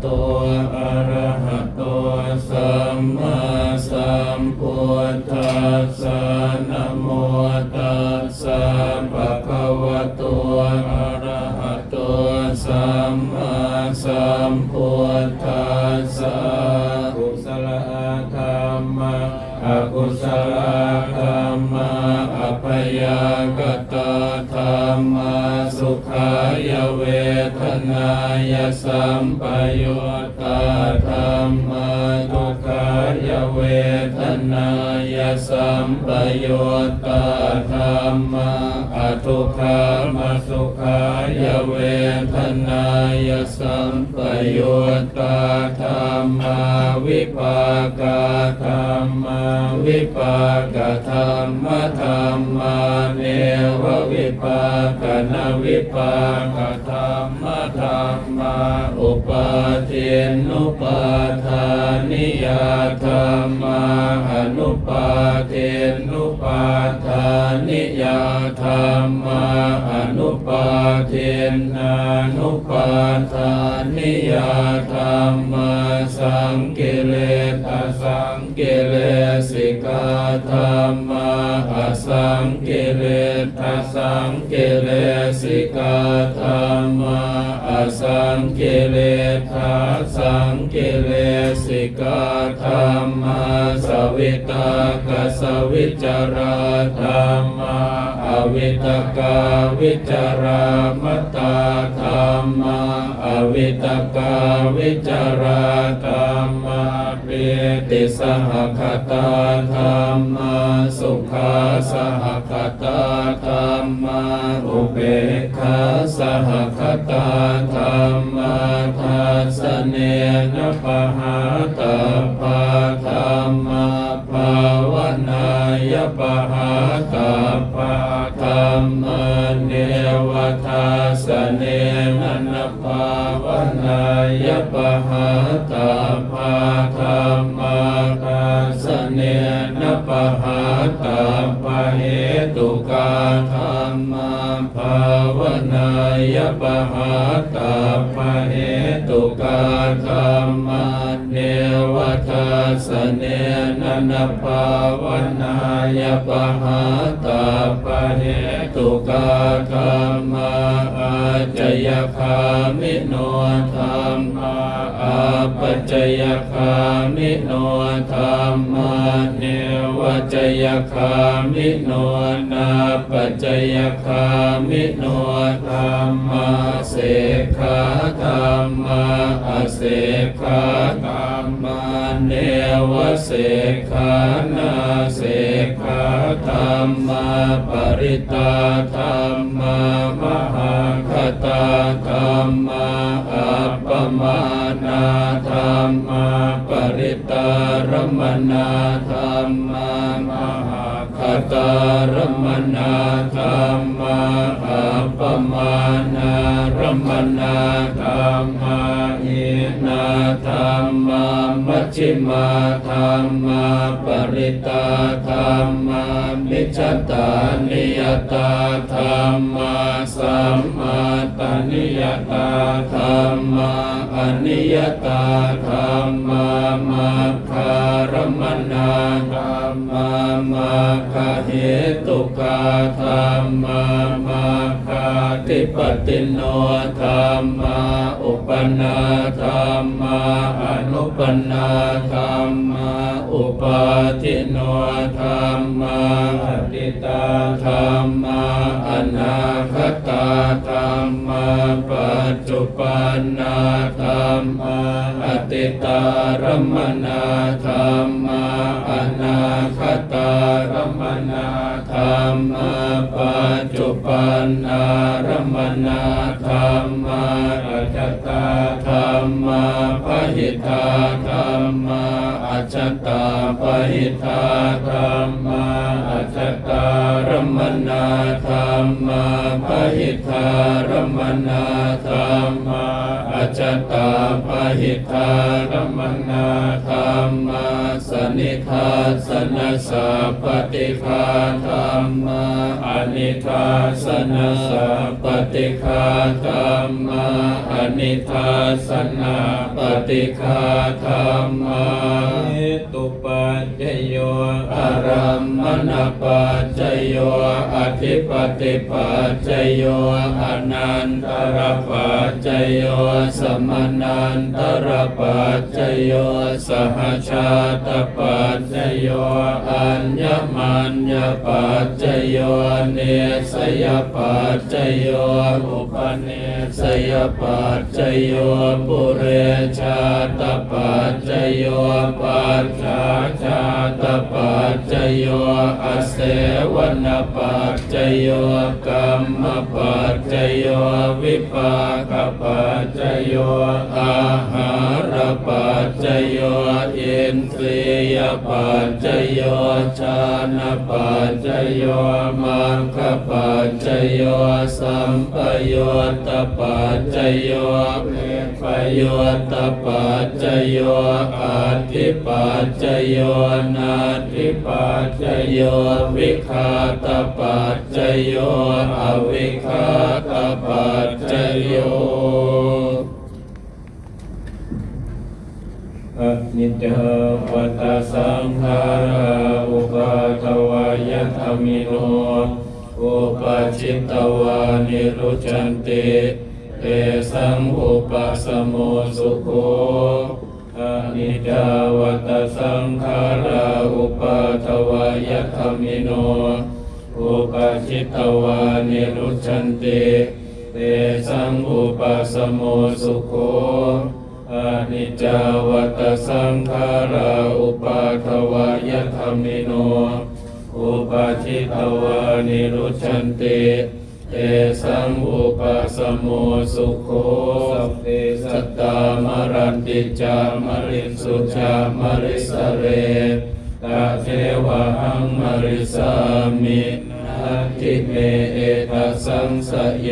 โตอะรหะโตสัมมาสัมพุทธัสสะนะมตัสสะภะคะวะโตอรหะโตสัมมาสัมพุทธัสสะกุศลธรรมะอกุศล นายสัมปยุตตาธรรมะทุกขายเวทนายสัมปยุตตาธรรมะ ทุกขามสุขายเวทนายสัมปยุตตาธรรมะวิปากาธรรมะวิปากธรรมะธรรมะเนววิปากนวิปากธรรมะธรรมะอุปาเทนุปาทานิยธรรมะอนุปาเทนุปาทานิ ยาธรรมะอนุปาทินานุปาทานิยาธรรมะสังกิเลสสังกิเลสิกาธรรมะอสังกิเลสสังกิเลสิกาธรรมะอสังกิเลสสังกิเลสิกาธรรมะสวิตากสวิจาราธรรม วิตกาวิจารามตตาธรรมะอวิตกาวิจารธรรมะเปติสหคตาธรรมะสุขาสหคตาธรรมะอุเบกขาสหคตาธรรมะทัสเนนปะหา นายปะหาตาปาธรรมเนวทัสเนนะภาวนา ยปะหาตาปาธรรมะทัสเนนปะหาตาปะเหตุกาธรรมภาวนายปะหาตาปะเหตุกาธรรม เนวทาสเนนนภาวนา ยปะหาตาปะเหตุกาธรรมาอาจยคามิโนธรรมา ปัจจยคามิโนธรรมะเนวจยคามิโนนาปัจจยคามิโนธรรมะเสกขาธรรมะอเสกขาธรรมะเนวเสกขานาเสกขาธรรมะปริตาธรรมะมหาคตาธรรมะอัปปมานาธรรมะปริตารมนาธรรมะมหาคตารมนาธรรมะ มานารมนาธรรมาอินาธรรมามัชฌิมาธรรมาปริตาธรรมามิจตานิยตาธรรมาสัมมาตานิยตาธรรมาอนิยตาธรรมามาคารมนาธรรมามาคเหตุกาธรรมามาคาติปติโนธรรมาอุปนาธรรมาอนุปนาธรรมาอุปาทิโนธรรมาอติตาธรรมาอนาคตาธรรมาปัจจุปันนาธรรมาอติตารมนาธรรมา นนารมนาธรรมาอัจตาธรรมาปหิทาธรรมาอัจตาปหิทาธรรมาอัจตารมนาธรรมาปหิทารมนาธรรมาอัจตาปหิทารมนาธรรมาสนิทาสนสัพปติคาธรรมา นิทาสนะสัปติคาธรรมาอนิทาสนะปฏิคาธรรมาเตุปัจจโยอารัมมณปัจจโยอธิปติปัจจโยอนันตรปัจจโยสมนันตรปัจจโยสหชาตปัจจโยอัญญมัญญปัจจโยเนสยปัจจโยอุปเนสยปัจจโยปุเรชาตปัจจโยปัจจาชาตปั จจโยอเสวนปัจจโยกรรมปัจจโยวิปากปัจจโยอาหารปัจจโยอินทรียปัจจโยชานปัจจโยมังคปัจจโยสัมปโยตปัจจโยเวปโยตปัจจโยอาทิปัจจโยนาทิปัจจโยวิคาตปัจจโยอวิคาตปัจจโยอนิจจวัตสังขาราอุปาทวายธรรมิโนอุปาชิตวานิรุจันติเตสังอุปสมโมสุโข นิจจวัตสังขาราอุปาทวายธรรมิโน อุปาชิตวานิรุจันติเตสังอุปสมโมสุโขอนิจจาวัตสังขาราอุปาทวายธรรมิโน อุปาชิตวานิรุชันติเสังอุปสมุสุโคสัพเพสัตตามรันติจามริสุจามริสเรตาเทวะหังมริสามินาทิเมเอตสังสโย